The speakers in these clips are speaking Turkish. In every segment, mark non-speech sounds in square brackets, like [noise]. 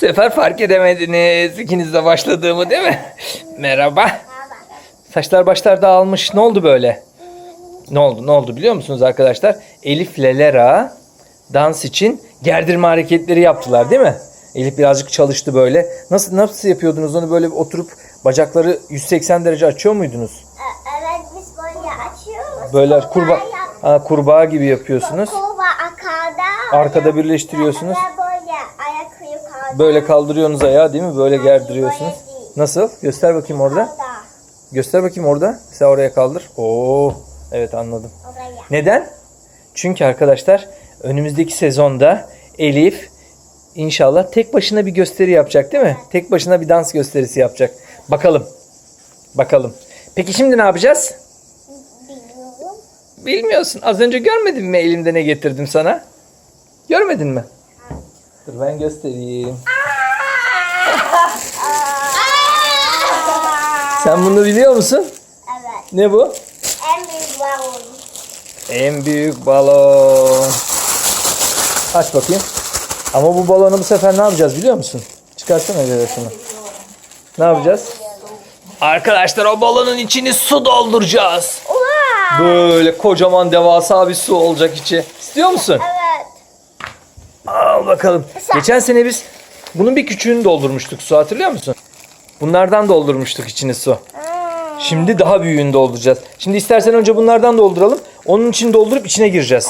sefer fark edemediniz ikiniz de başladığımı değil mi? Merhaba. Saçlar başlar dağılmış. Ne oldu böyle? Ne oldu? Ne oldu biliyor musunuz arkadaşlar? Elif Lelera dans için gerdirme hareketleri yaptılar değil mi? Elif birazcık çalıştı böyle. Nasıl nasıl yapıyordunuz onu böyle oturup bacakları 180 derece açıyor muydunuz? E- Evet biz böyle açıyoruz. Böyle Sonra kurbağa kurbağa gibi yapıyorsunuz. Kova arkada. Arkada birleştiriyorsunuz. Böyle. Böyle kaldırıyorsunuz ayağı değil mi? Böyle gerdiriyorsunuz. Nasıl? Göster bakayım orada. Göster bakayım orada. Sen oraya kaldır. Oo. Evet anladım. Neden? Çünkü arkadaşlar önümüzdeki sezonda Elif inşallah tek başına bir gösteri yapacak değil mi? Tek başına bir dans gösterisi yapacak. Bakalım. Bakalım. Peki şimdi ne yapacağız? Bilmiyorum. Bilmiyorsun. Az önce görmedin mi elimde ne getirdim sana? Görmedin mi? Dur ben göstereyim. [laughs] Sen bunu biliyor musun? Evet. Ne bu? En büyük balon. En büyük balon. Aç bakayım. Ama bu balonu bu sefer ne yapacağız biliyor musun? Çıkarsana şunu. Ne yapacağız? Arkadaşlar o balonun içini su dolduracağız. Böyle kocaman devasa bir su olacak içi. İstiyor musun? Evet. Al bakalım. Geçen sene biz bunun bir küçüğünü doldurmuştuk su hatırlıyor musun? Bunlardan doldurmuştuk içini su. Hmm. Şimdi daha büyüğünü dolduracağız. Şimdi istersen önce bunlardan dolduralım. Onun için doldurup içine gireceğiz.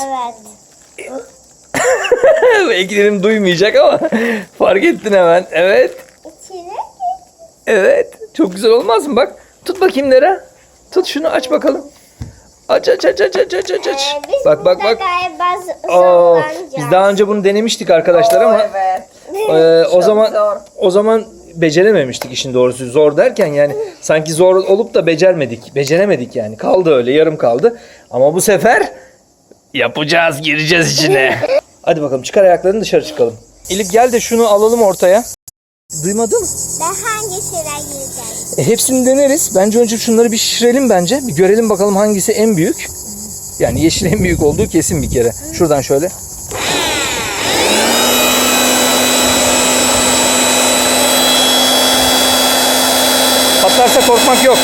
Evet. [laughs] Belki dedim duymayacak ama [laughs] fark ettin hemen. Evet. İçine Evet. Çok güzel olmaz mı? Bak. Tut bakayım Lera. Tut şunu aç bakalım. Aç aç aç aç aç aç aç aç. Ee, biz Bak bak bak. galiba Oo, biz daha önce bunu denemiştik arkadaşlar ama Evet. [laughs] e, o Çok zaman zor. o zaman becerememiştik işin doğrusu. Zor derken yani sanki zor olup da becermedik. Beceremedik yani. Kaldı öyle yarım kaldı. Ama bu sefer yapacağız, gireceğiz içine. [laughs] Hadi bakalım çıkar ayaklarını dışarı çıkalım. Elif gel de şunu alalım ortaya. Duymadın mı? Ben hangi sıra gireceğim? E, hepsini deneriz. Bence önce şunları bir şişirelim bence. Bir görelim bakalım hangisi en büyük. Yani yeşil en büyük olduğu kesin bir kere. Şuradan şöyle. Patlarsa korkmak yok.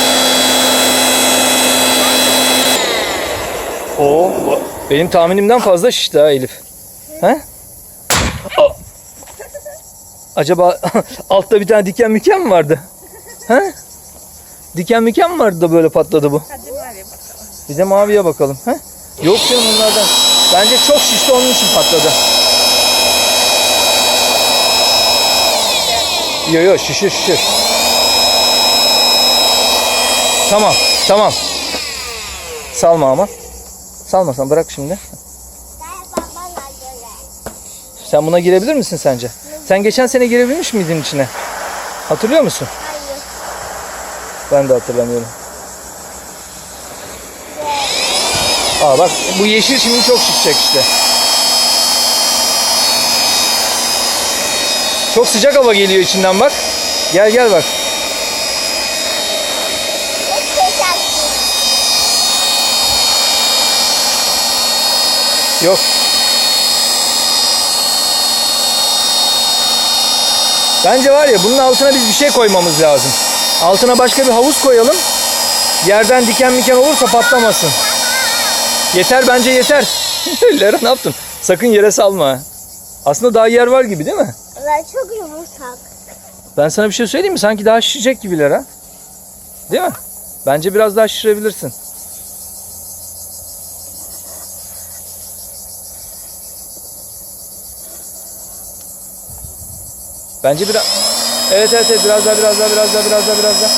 Oo, benim tahminimden fazla şişti ha Elif. He? Acaba [laughs] altta bir tane diken müken mi vardı? He? Diken müken mi vardı da böyle patladı bu? Hadi ya bakalım. Bir de maviye bakalım. He? Yok canım bunlardan. Bence çok şişti onun için patladı. Yo yo şişir şişir. Tamam tamam. Salma ama. Salmasan bırak şimdi. Sen buna girebilir misin sence? Sen geçen sene girebilmiş miydin içine? Hatırlıyor musun? Hayır. Ben de hatırlamıyorum. Aa bak bu yeşil şimdi çok şişecek işte. Çok sıcak hava geliyor içinden bak. Gel gel bak. Yok. Bence var ya bunun altına biz bir şey koymamız lazım. Altına başka bir havuz koyalım. Yerden diken miken olursa patlamasın. Yeter bence yeter. [laughs] Lera ne yaptın? Sakın yere salma. Aslında daha yer var gibi değil mi? Evet çok yumuşak. Ben sana bir şey söyleyeyim mi? Sanki daha şişecek gibiler ha. Değil mi? Bence biraz daha şişirebilirsin. Bence biraz... Evet evet evet biraz daha biraz daha biraz daha biraz daha biraz daha.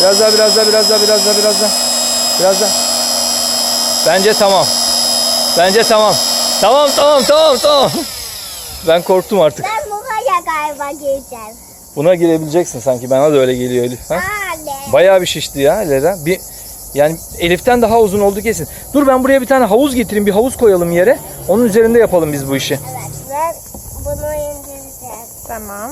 Biraz daha biraz daha biraz daha biraz daha biraz daha. Biraz daha. Bence tamam. Bence tamam. Tamam tamam tamam tamam. Ben korktum artık. Ben buraya galiba gireceğim. Buna girebileceksin sanki. Bana da öyle geliyor Elif. Ha? Anne. Bayağı bir şişti ya Lera. Bir yani Elif'ten daha uzun oldu kesin. Dur ben buraya bir tane havuz getireyim. Bir havuz koyalım yere. Onun üzerinde yapalım biz bu işi. Evet ben bunu indireceğim. Tamam.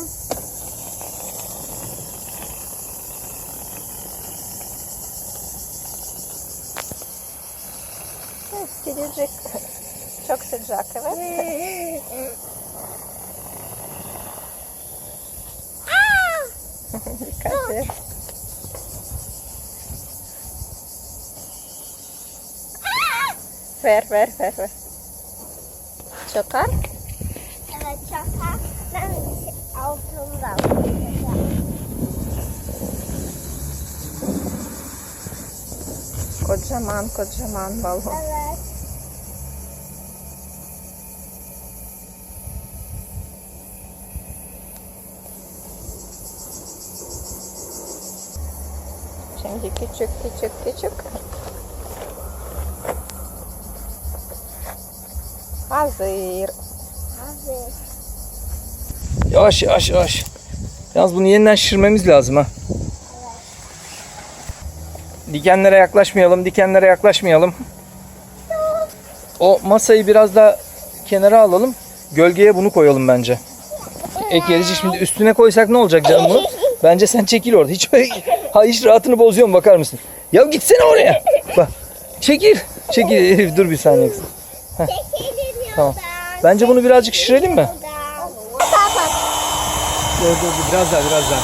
Evet, gelecek. Çok sıcak evet. [laughs] Dikkat et. Ver ver ver ver. Çatar. Evet çakal. Ben altında koyacağım. Kocaman kocaman balon. Evet. Şimdi küçük küçük küçük. Hazır. Hazır. Yavaş yavaş yavaş. Yalnız bunu yeniden şişirmemiz lazım ha. Dikenlere yaklaşmayalım, dikenlere yaklaşmayalım. O masayı biraz daha kenara alalım. Gölgeye bunu koyalım bence. Ek yerici şimdi üstüne koysak ne olacak canım bunu? Bence sen çekil orada. Hiç ha hiç rahatını bozuyor mu bakar mısın? Ya gitsene oraya. Bak. Çekil. Çekil Elif [laughs] dur bir saniye. Çekilin Tamam. Bence bunu birazcık şişirelim mi? Dur dur dur biraz daha biraz daha.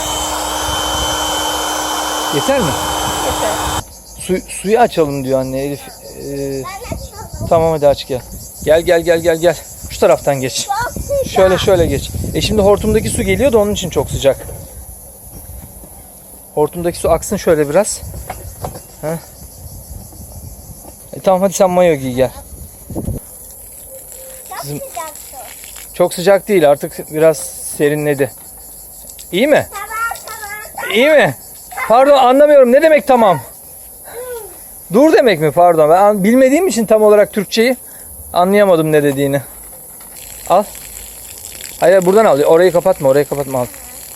Yeter mi? Yeter. Su, suyu açalım diyor anne Elif. Ee, tamam hadi aç gel. Gel gel gel gel gel. Şu taraftan geç. Şöyle şöyle geç. E şimdi hortumdaki su geliyor da onun için çok sıcak. Hortumdaki su aksın şöyle biraz. Heh. E tamam hadi sen mayo giy gel. Çok Kızım- sıcak su. Çok sıcak değil artık biraz serinledi. İyi mi? Tamam tamam. İyi mi? Pardon anlamıyorum ne demek tamam? Dur demek mi pardon ben bilmediğim için tam olarak Türkçeyi anlayamadım ne dediğini. Al. Hayır buradan al orayı kapatma orayı kapatma al.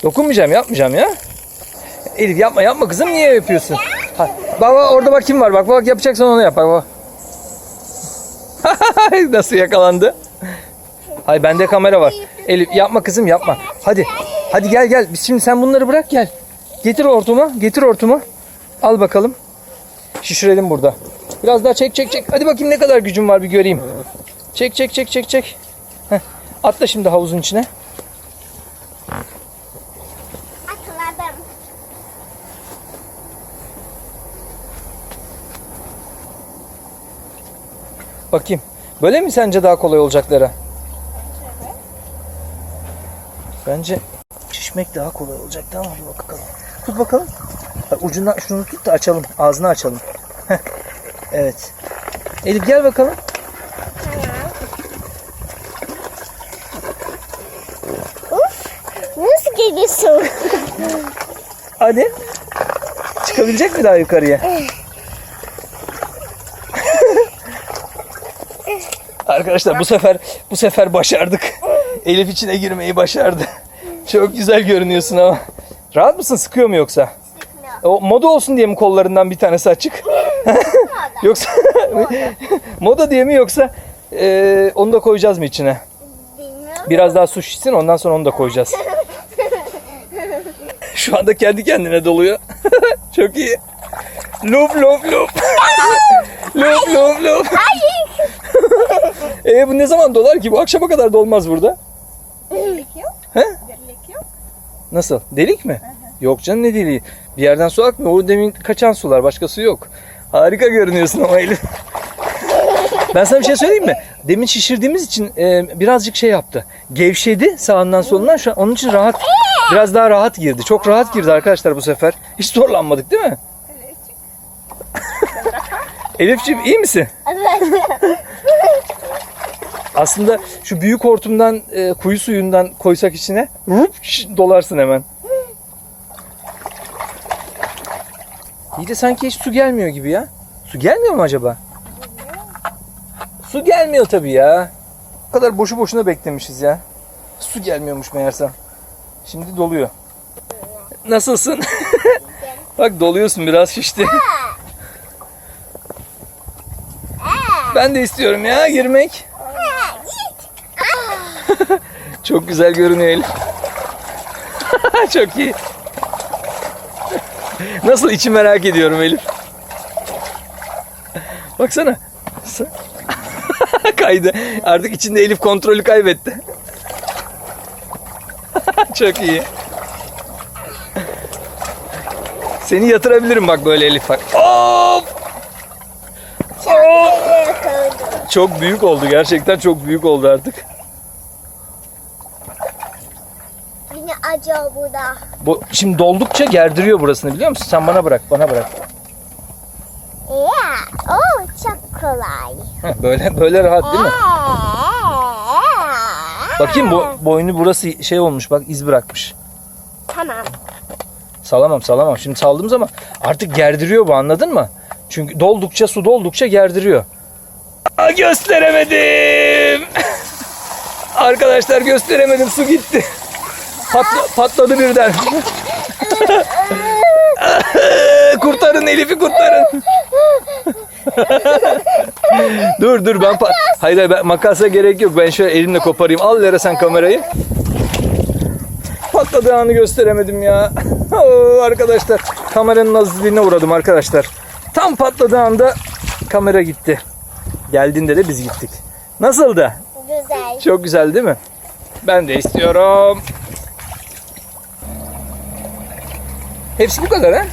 Dokunmayacağım yapmayacağım ya. Elif yapma yapma kızım niye yapıyorsun? Ha, baba orada bak kim var bak bak yapacaksan onu yap bak bak. [laughs] Nasıl yakalandı? Hayır bende kamera var. Elif yapma kızım yapma. Hadi. Hadi gel gel. Biz şimdi sen bunları bırak gel. Getir hortumu. Getir hortumu. Al bakalım. Şişirelim burada. Biraz daha çek çek çek. Hadi bakayım ne kadar gücün var bir göreyim. Çek çek çek çek çek. Heh. Atla şimdi havuzun içine. Bakayım. Böyle mi sence daha kolay olacaklara? Bence şişmek daha kolay olacak. Tamam bir bakalım. Tut bakalım. Ha, Ucundan şunu tut da açalım. Ağzını açalım. Heh. Evet. Elif gel bakalım. Nasıl geliyorsun? Hadi. Çıkabilecek mi daha yukarıya? Arkadaşlar bu sefer bu sefer başardık. [laughs] Elif içine girmeyi başardı. [laughs] Çok güzel görünüyorsun ama. Rahat mısın? Sıkıyor mu yoksa? O moda olsun diye mi kollarından bir tanesi açık? [laughs] yoksa moda diye mi yoksa e, onu da koyacağız mı içine? Bilmiyorum. Biraz daha su şişsin ondan sonra onu da koyacağız. Şu anda kendi kendine doluyor. Çok iyi. Lup lup lup. lup lup lup. E bu ne zaman dolar ki? Bu akşama kadar dolmaz burada. Delik yok. He? Delik yok. Nasıl? Delik mi? Yok canım ne deliği? Bir yerden su akmıyor. O demin kaçan sular. Başka su yok. Harika görünüyorsun ama Elif. [laughs] Ben sana bir şey söyleyeyim mi? Demin şişirdiğimiz için e, birazcık şey yaptı. Gevşedi sağından solundan. Şu an onun için rahat, biraz daha rahat girdi. Çok rahat girdi arkadaşlar bu sefer. Hiç zorlanmadık değil mi? Elifciğim [laughs] iyi misin? [laughs] Aslında şu büyük hortumdan e, kuyu suyundan koysak içine rup, dolarsın hemen. İyi de sanki hiç su gelmiyor gibi ya. Su gelmiyor mu acaba? Su gelmiyor tabii ya. O kadar boşu boşuna beklemişiz ya. Su gelmiyormuş meğersem. Şimdi doluyor. Nasılsın? [laughs] Bak doluyorsun biraz şişti. [laughs] ben de istiyorum ya girmek. [laughs] Çok güzel görünüyor Elif. [laughs] Çok iyi. Nasıl içi merak ediyorum Elif. Baksana. [laughs] Kaydı. Artık içinde Elif kontrolü kaybetti. Çok iyi. Seni yatırabilirim bak böyle Elif bak. Şarkıyı yakaladım. Çok büyük oldu gerçekten çok büyük oldu artık. Yine acıyor burada. Bu şimdi doldukça gerdiriyor burasını biliyor musun? Sen bana bırak, bana bırak. Yeah. Oh çok kolay. Böyle böyle rahat değil mi? Bakayım bu boynu burası şey olmuş bak iz bırakmış. Tamam. Salamam salamam. Şimdi saldığım zaman artık gerdiriyor bu anladın mı? Çünkü doldukça su doldukça gerdiriyor. Aa, gösteremedim. [laughs] Arkadaşlar gösteremedim su gitti. Patla- patladı birden. [laughs] kurtarın Elif'i kurtarın. dur dur ben pa- hayır hayır ben makasa gerek yok. Ben şöyle elimle koparayım. Al Lera sen kamerayı. Patladığı anı gösteremedim ya. [laughs] Oo, arkadaşlar kameranın azizliğine uğradım arkadaşlar. Tam patladığı anda kamera gitti. Geldiğinde de biz gittik. Nasıldı? Güzel. Çok güzel değil mi? Ben de istiyorum. Hepsi bu kadar ha?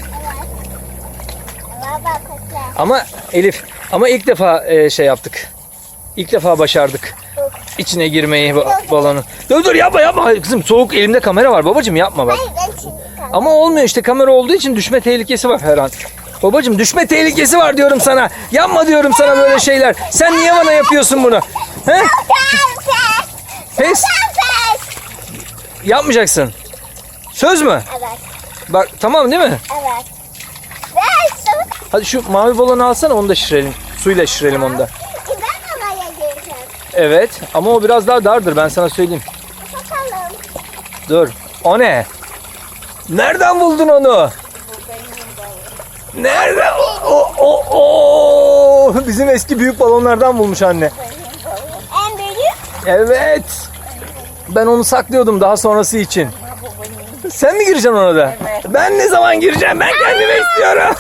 Ama Elif ama ilk defa e, şey yaptık. İlk defa başardık. İçine girmeyi ba- balonu. Dur dur yapma yapma. Kızım soğuk elimde kamera var babacığım yapma bak. Ama olmuyor işte kamera olduğu için düşme tehlikesi var her an. Babacığım düşme tehlikesi var diyorum sana. Yapma diyorum sana böyle şeyler. Sen niye bana yapıyorsun bunu? He? Pes. Yapmayacaksın. Söz mü? Evet. Bak tamam değil mi? Evet. Hadi şu mavi balonu alsana onu da şişirelim. Suyla şişirelim onu da. Ben havaya gireceğim. Evet ama o biraz daha dardır ben sana söyleyeyim. Bakalım. Dur. O ne? Nereden buldun onu? Nereden? O, o, o, o. Bizim eski büyük balonlardan bulmuş anne. En büyük. Evet. Ben onu saklıyordum daha sonrası için. Sen mi gireceksin ona da? Ben ne zaman gireceğim? Ben kendime istiyorum.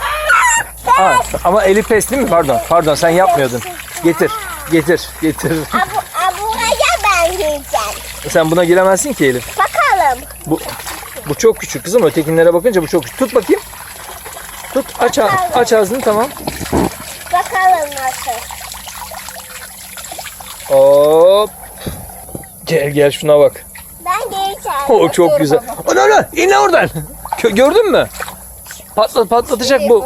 Aa, ama eli pes değil mi? Pardon. Pardon sen yapmıyordun. Getir. Getir. Getir. Abu, abuya ben gireceğim. Sen buna giremezsin ki Elif. Bakalım. Bu bu çok küçük kızım. Ötekinlere bakınca bu çok küçük. Tut bakayım. Tut aç ağ- aç ağzını tamam. Bakalım nasıl. Hop. Gel gel şuna bak. Ben gireceğim. O çok güzel. Ana ana in lan oradan. Kö- Gördün mü? Patla, patlatacak bu.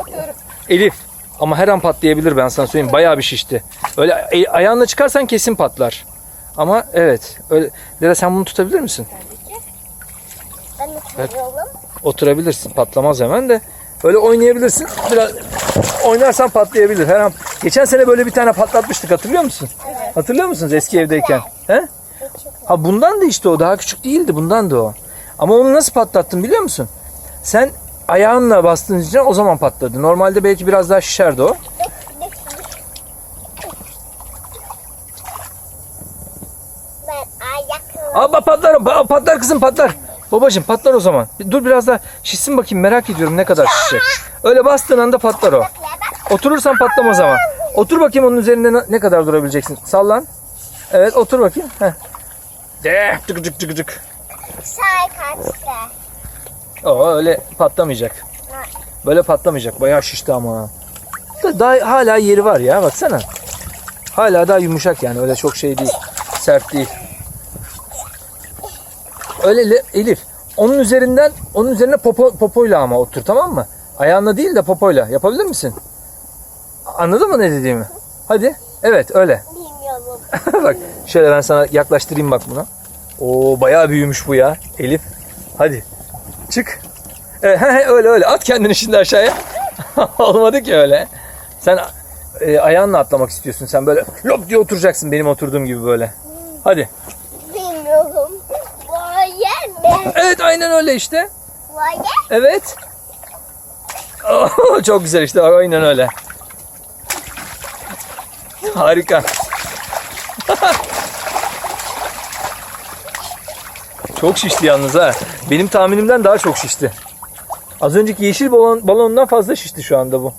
Elif. Ama her an patlayabilir ben sana söyleyeyim. Bayağı bir şişti. Öyle e- ayağınla çıkarsan kesin patlar. Ama evet. Öyle. Lera sen bunu tutabilir misin? Ben de tutuyorum. Oturabilirsin. Patlamaz hemen de. Öyle oynayabilirsin. Biraz oynarsan patlayabilir. Her an. Geçen sene böyle bir tane patlatmıştık hatırlıyor musun? Hatırlıyor musunuz eski evdeyken? He? Ha bundan da işte o daha küçük değildi bundan da o. Ama onu nasıl patlattın biliyor musun? Sen ayağınla bastığın için o zaman patladı. Normalde belki biraz daha şişerdi o. Bak patlar, ba- patlar kızım patlar. Babacım patlar o zaman. Dur biraz daha şişsin bakayım merak ediyorum ne kadar şişecek. Öyle bastığın anda patlar o. Oturursan patlamaz ama. Otur bakayım onun üzerinde ne- ne kadar durabileceksin. Sallan. Evet otur bakayım. Heh. De, cık cık cık cık. Say kaçtı. O öyle patlamayacak. Böyle patlamayacak. Bayağı şişti ama. Da- Daha hala yeri var ya baksana. Hala daha yumuşak yani öyle çok şey değil. Sert değil. Öyle Le- Elif. Onun üzerinden onun üzerine popo, popoyla ama otur tamam mı? Ayağınla değil de popoyla. Yapabilir misin? Anladın mı ne dediğimi? Hadi. Evet öyle. [laughs] Bak şöyle ben sana yaklaştırayım bak buna. Oo bayağı büyümüş bu ya Elif. Hadi çık. Evet, he, he, öyle öyle at kendini şimdi aşağıya. [laughs] Olmadı ki öyle. Sen e, ayağınla atlamak istiyorsun. Sen böyle lop diye oturacaksın benim oturduğum gibi böyle. Hadi. Bilmiyorum. Vay mi? Evet aynen öyle işte. Vay Evet. [laughs] Oo, çok güzel işte aynen öyle. Harika. [laughs] çok şişti yalnız ha. Benim tahminimden daha çok şişti. Az önceki yeşil balon, balondan fazla şişti şu anda bu.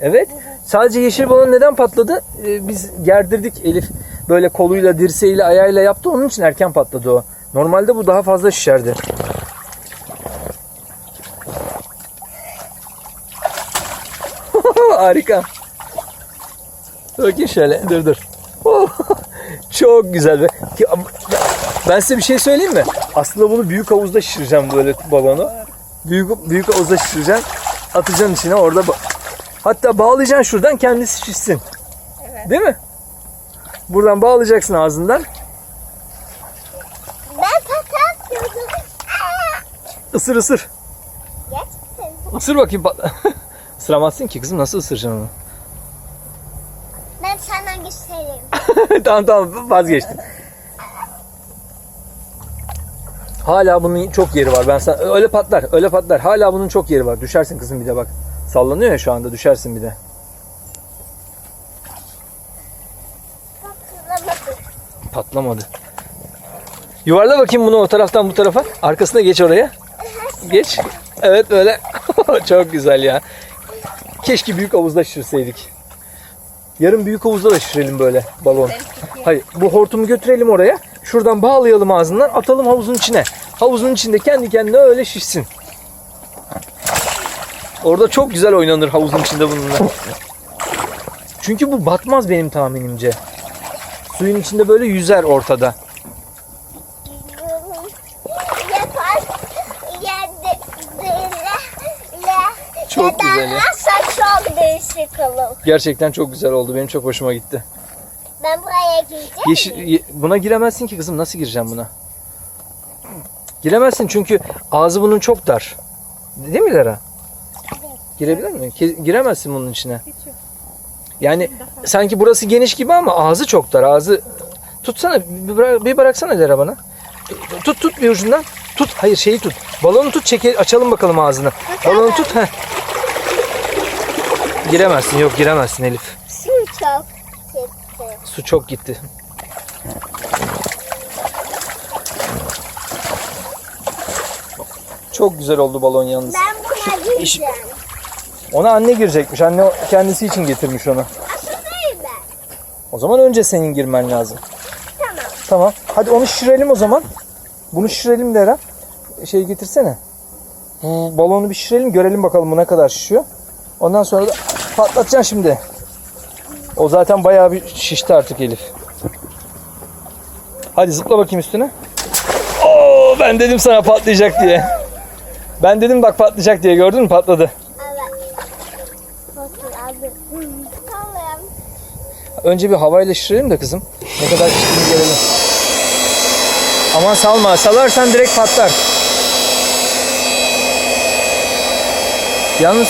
Evet. Sadece yeşil balon neden patladı? Ee, biz gerdirdik Elif. Böyle koluyla, dirseğiyle, ayağıyla yaptı. Onun için erken patladı o. Normalde bu daha fazla şişerdi. [laughs] Harika. Bakayım şöyle. Dur dur. Çok güzel. be. Ben size bir şey söyleyeyim mi? Aslında bunu büyük havuzda şişireceğim böyle balonu. Büyük büyük havuzda şişireceğim. Atacaksın içine orada. Hatta bağlayacaksın şuradan kendisi şişsin. Evet. Değil mi? Buradan bağlayacaksın ağzından. Ben. Aa! Isır ısır. Gerçekten. Isır bakayım. [laughs] Isıramazsın ki kızım nasıl ısıracaksın onu? Ben sana göstereyim. [laughs] tamam tamam vazgeçtim. Hala bunun çok yeri var. Ben sana öyle patlar, öyle patlar. Hala bunun çok yeri var. Düşersin kızım bir de bak. Sallanıyor ya şu anda. Düşersin bir de. Patlamadı. Yuvarla bakayım bunu o taraftan bu tarafa. Arkasına geç oraya. Geç. Evet böyle. [laughs] çok güzel ya. Keşke büyük havuzda şişirseydik. Yarın büyük havuzda da şişirelim böyle balon. Hayır bu hortumu götürelim oraya. Şuradan bağlayalım ağzından atalım havuzun içine. Havuzun içinde kendi kendine öyle şişsin. Orada çok güzel oynanır havuzun içinde bununla. Çünkü bu batmaz benim tahminimce. Suyun içinde böyle yüzer ortada. Yapar. Yerde. Çok güzel ya. Nasıl çok değişik olur. Gerçekten çok güzel oldu. Benim çok hoşuma gitti. Ben buraya gireceğim. Yeşil, ye- buna giremezsin ki kızım. Nasıl gireceğim buna? Giremezsin çünkü ağzı bunun çok dar. Değil mi Lara? Girebilir mi? Ke- Giremezsin bunun içine. Yani sanki burası geniş gibi ama ağzı çok dar. Ağzı tutsana bir, bırak, bir bıraksana Lara bana. Tut tut bir ucundan. Tut. Hayır şeyi tut. Balonu tut. Çeke, açalım bakalım ağzını. Balonu tut. Heh. Giremezsin. Yok giremezsin Elif. Su çok gitti. Su çok gitti. Çok güzel oldu balon yalnız. Ben buna gireceğim. Ona anne girecekmiş. Anne kendisi için getirmiş onu. Aşağıdayım ben. O zaman önce senin girmen lazım. Tamam. Tamam. Hadi onu şişirelim o zaman. Bunu şişirelim Lera. Şey getirsene. Balonu bir şişirelim. Görelim bakalım bu ne kadar şişiyor. Ondan sonra da patlatacaksın şimdi. O zaten bayağı bir şişti artık Elif. Hadi zıpla bakayım üstüne. Oo, ben dedim sana patlayacak diye. Ben dedim bak patlayacak diye gördün mü patladı. Önce bir havayla şişirelim de kızım. Ne kadar şiştiğini görelim. Aman salma. Salarsan direkt patlar. Yalnız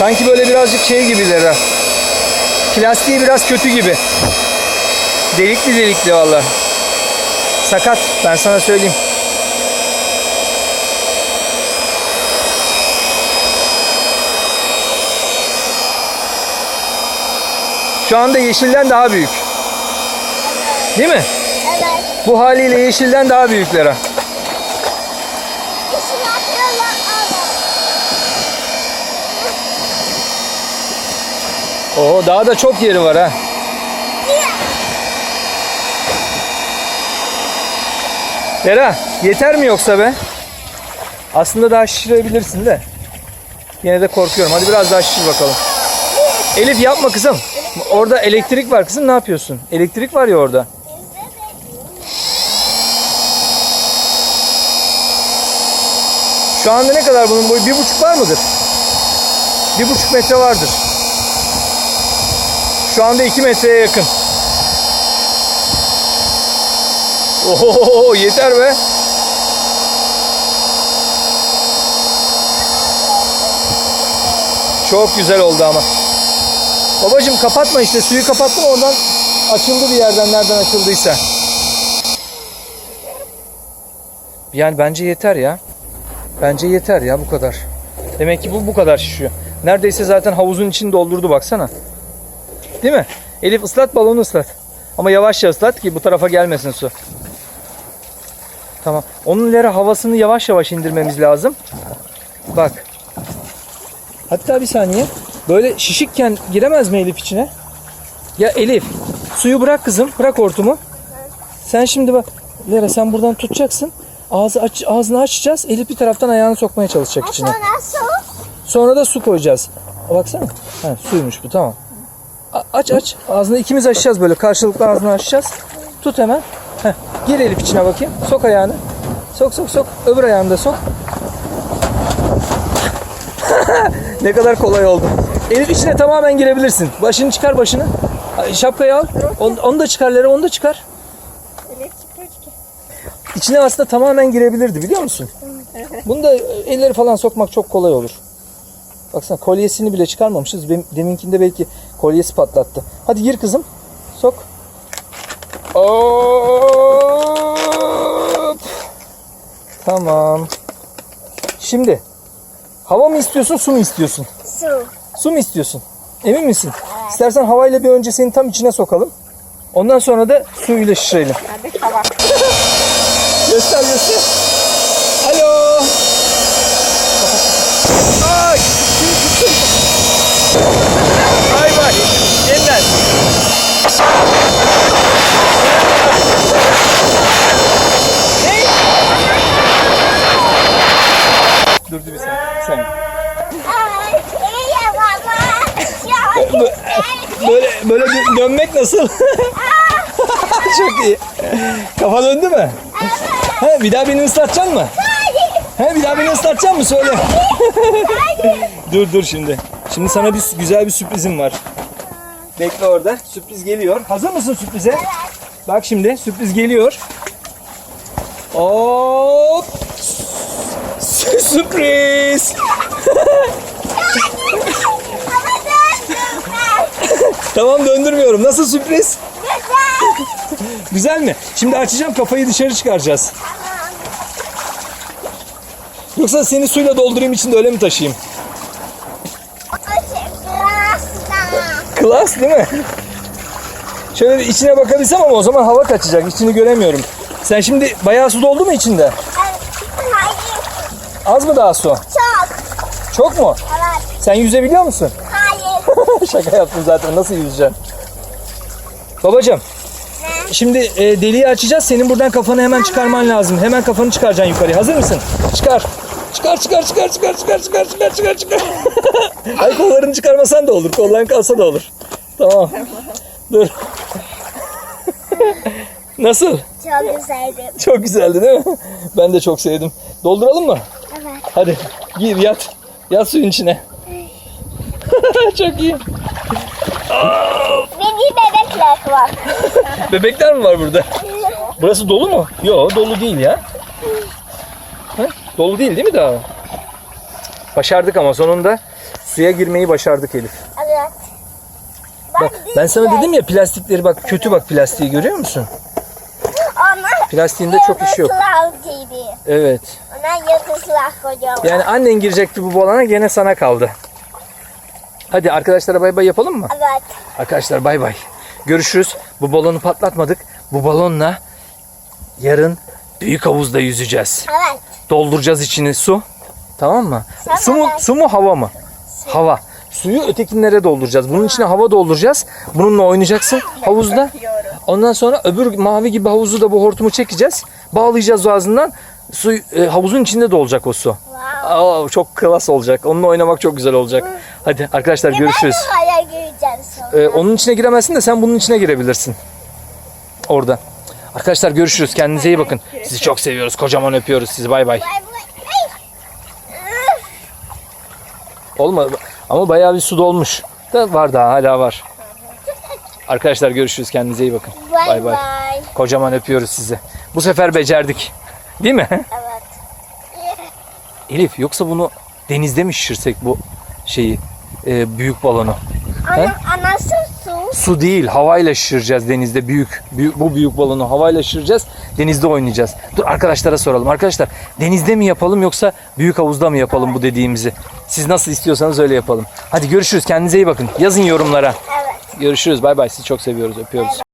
sanki böyle birazcık şey gibiler ha. Plastiği biraz kötü gibi. Delikli delikli valla. Sakat ben sana söyleyeyim. Şu anda yeşilden daha büyük. Değil mi? Evet. Bu haliyle yeşilden daha büyükler ha. İşin atıyorlar ama. Oo daha da çok yeri var ha. Lera yeter mi yoksa be? Aslında daha şişirebilirsin de. Yine de korkuyorum. Hadi biraz daha şişir bakalım. Elif yapma kızım. Orada elektrik var kızım ne yapıyorsun? Elektrik var ya orada. Şu anda ne kadar bunun boyu? Bir buçuk var mıdır? Bir buçuk metre vardır. Şu anda 2 metreye yakın. Oho yeter be. Çok güzel oldu ama. Babacım kapatma işte suyu kapattım oradan açıldı bir yerden nereden açıldıysa. Yani bence yeter ya. Bence yeter ya bu kadar. Demek ki bu bu kadar şişiyor. Neredeyse zaten havuzun içini doldurdu baksana. Değil mi? Elif ıslat balonu ıslat. Ama yavaşça ıslat ki bu tarafa gelmesin su. Tamam. Onun ileri havasını yavaş yavaş indirmemiz lazım. Bak. Hatta bir saniye. Böyle şişikken giremez mi Elif içine? Ya Elif suyu bırak kızım. Bırak hortumu. Sen şimdi bak. Lera sen buradan tutacaksın. Ağzı aç, ağzını açacağız. Elif bir taraftan ayağını sokmaya çalışacak içine. Sonra su. Sonra da su koyacağız. Baksana. Ha, suymuş bu tamam. A- aç aç. Ağzını ikimiz açacağız böyle. Karşılıklı ağzını açacağız. Tut hemen. Heh. Gir Elif içine bakayım. Sok ayağını. Sok sok sok. Öbür ayağını da sok. [laughs] ne kadar kolay oldu. Elif içine tamamen girebilirsin. Başını çıkar başını. Ay, Şapkayı al. Onu, onu da çıkar Lera onu da çıkar. İçine aslında tamamen girebilirdi biliyor musun? Bunu da elleri falan sokmak çok kolay olur. Baksana kolyesini bile çıkarmamışız. Deminkinde belki kolyesi patlattı. Hadi gir kızım. Sok. Hop. Tamam. Şimdi hava mı istiyorsun su mu istiyorsun? Su. Su mu istiyorsun? Emin misin? İstersen havayla bir önce seni tam içine sokalım. Ondan sonra da suyla şişirelim. Hadi hava. Göster göster. Alo. Ay Dur dur bir saniye. [laughs] Güzel. Böyle böyle dö- dönmek nasıl? [laughs] Çok iyi. Kafa döndü mü? He, bir daha beni ıslatacaksın mı? He, bir daha beni ıslatacaksın mı? Söyle. [laughs] dur dur şimdi. Şimdi sana bir güzel bir sürprizim var. Bekle orada. Sürpriz geliyor. Hazır mısın sürprize? Bak şimdi sürpriz geliyor. Hop. Sü- Sürpriz. [laughs] Tamam döndürmüyorum. Nasıl sürpriz? Güzel mi? Şimdi açacağım kafayı dışarı çıkaracağız. Yoksa seni suyla doldurayım içinde öyle mi taşıyayım? Klas değil mi? Şöyle içine bakabilsem ama o zaman hava kaçacak. İçini göremiyorum. Sen şimdi bayağı su doldu mu içinde? Az mı daha su? çok. Çok mu? Evet, Sen yüzebiliyor musun? hayır. [laughs] Şaka yaptım zaten. Nasıl yüzeceğim? Babacım. Şimdi e, deliği açacağız. Senin buradan kafanı hemen çıkarman lazım. Hemen kafanı çıkaracaksın yukarıya. Hazır mısın? Çıkar. Çıkar çıkar çıkar çıkar çıkar çıkar çıkar çıkar çıkar. [laughs] Ay kollarını çıkarmasan da olur. Kolların kalsa da olur. Tamam. Dur. [laughs] Nasıl? Çok güzeldi. Çok güzeldi değil mi? Ben de çok sevdim. Dolduralım mı? Evet. Hadi gir yat. Yat suyun içine. [laughs] çok iyi. Mini bebekler var. [laughs] Bebekler mi var burada? [laughs] Burası dolu mu? Yok dolu değil ya. Ha? Dolu değil değil mi daha? Başardık ama sonunda suya girmeyi başardık Elif. Evet. Bak ben sana dedim ya plastikleri bak kötü bak plastiği görüyor musun? Onlar Plastiğinde çok iş yok. gibi. Evet. Onlar yıldızlar kocaman. Yani annen girecekti bu balona gene sana kaldı. Hadi arkadaşlara bay bay yapalım mı? Evet. Arkadaşlar bay bay. Görüşürüz. Bu balonu patlatmadık. Bu balonla yarın büyük havuzda yüzeceğiz. Evet. Dolduracağız içini su. Tamam mı? Sen Su mu, su mu hava mı? Hava. Suyu ötekinlere dolduracağız. Bunun içine hava dolduracağız. Bununla oynayacaksın havuzda. Ondan sonra öbür mavi gibi havuzu da bu hortumu çekeceğiz. Bağlayacağız ağzından. Su e, havuzun içinde de olacak o su. Aa, çok klas olacak. Onunla oynamak çok güzel olacak. Hadi arkadaşlar görüşürüz. Ben hayal gireceğim sonra. Ee, onun içine giremezsin de sen bunun içine girebilirsin. Orada. Arkadaşlar görüşürüz. Kendinize iyi bakın. Sizi çok seviyoruz. Kocaman öpüyoruz sizi. Bay bay. Bay bay. Ay. Olmadı. Ama bayağı bir su dolmuş. Da var daha hala var. [laughs] Arkadaşlar görüşürüz. Kendinize iyi bakın. Bay. bay. Kocaman öpüyoruz sizi. Bu sefer becerdik. Değil mi? Evet. [laughs] Elif yoksa bunu denizde mi şişirsek bu şeyi? e, büyük balonu. Ana, anası su. Su değil, havayla şişireceğiz denizde büyük. büyük bu büyük balonu havayla şişireceğiz. Denizde oynayacağız. Dur arkadaşlara soralım. Arkadaşlar denizde mi yapalım yoksa büyük havuzda mı yapalım bu dediğimizi? Siz nasıl istiyorsanız öyle yapalım. Hadi görüşürüz. Kendinize iyi bakın. Yazın yorumlara. Evet. Görüşürüz. Bay bay. Sizi çok seviyoruz. Öpüyoruz.